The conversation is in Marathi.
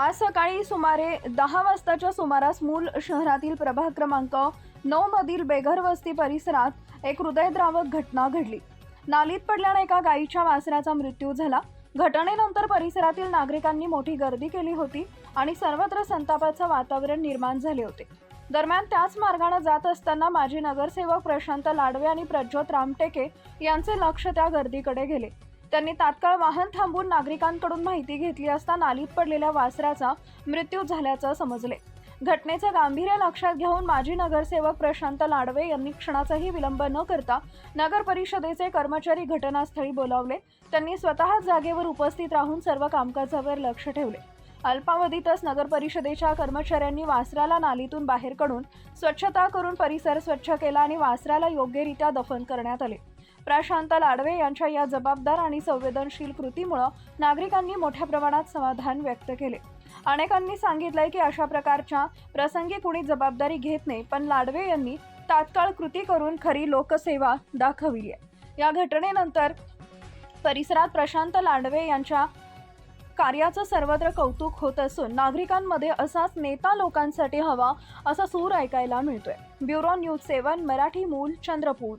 आज सकाळी सुमारे दहा वाजताच्या सुमारास मूल शहरातील प्रभाग क्रमांक नऊ मधील बेघर वस्ती परिसरात एक हृदयद्रावक घटना घडली. नालीत पडल्याने एका गायीच्या वासराचा मृत्यू झाला. घटनेनंतर परिसरातील नागरिकांनी मोठी गर्दी केली होती आणि सर्वत्र संतापाचं वातावरण निर्माण झाले होते. दरम्यान त्याच मार्गाने जात असताना माजी नगरसेवक प्रशांत लाडवे आणि प्रज्योत रामटेके यांचे लक्ष त्या गर्दीकडे गेले. त्यांनी तात्काळ वाहन थांबून नागरिकांकडून माहिती घेतली असता नालीत पडलेल्या वासराचा मृत्यू झाल्याचं समजले. घटनेचं गांभीर्य लक्षात घेऊन माजी नगरसेवक प्रशांत लाडवे यांनी क्षणाचाही विलंब न करता नगर परिषदेचे कर्मचारी घटनास्थळी बोलावले. त्यांनी स्वतः जागेवर उपस्थित राहून सर्व कामकाजावर लक्ष ठेवले. अल्पावधीतच नगर परिषदेच्या कर्मचाऱ्यांनी वासराला नालीतून बाहेर काढून स्वच्छता करून परिसर स्वच्छ केला आणि वासराला योग्यरित्या दफन करण्यात आले. प्रशांत लाडवे यांच्या या जबाबदार आणि संवेदनशील कृतीमुळं नागरिकांनी मोठ्या प्रमाणात समाधान व्यक्त केले. अनेकांनी सांगितलंय की अशा प्रकारच्या प्रसंगी कुणी जबाबदारी घेत नाही पण लाडवे यांनी तात्काळ कृती करून खरी लोकसेवा दाखविली आहे. या घटनेनंतर परिसरात प्रशांत लांडवे यांच्या कार्याचं सर्वत्र कौतुक होत असून नागरिकांमध्ये असाच नेता लोकांसाठी हवा असा सूर ऐकायला मिळतोय. ब्युरो न्यूज सेवन मराठी मूल चंद्रपूर.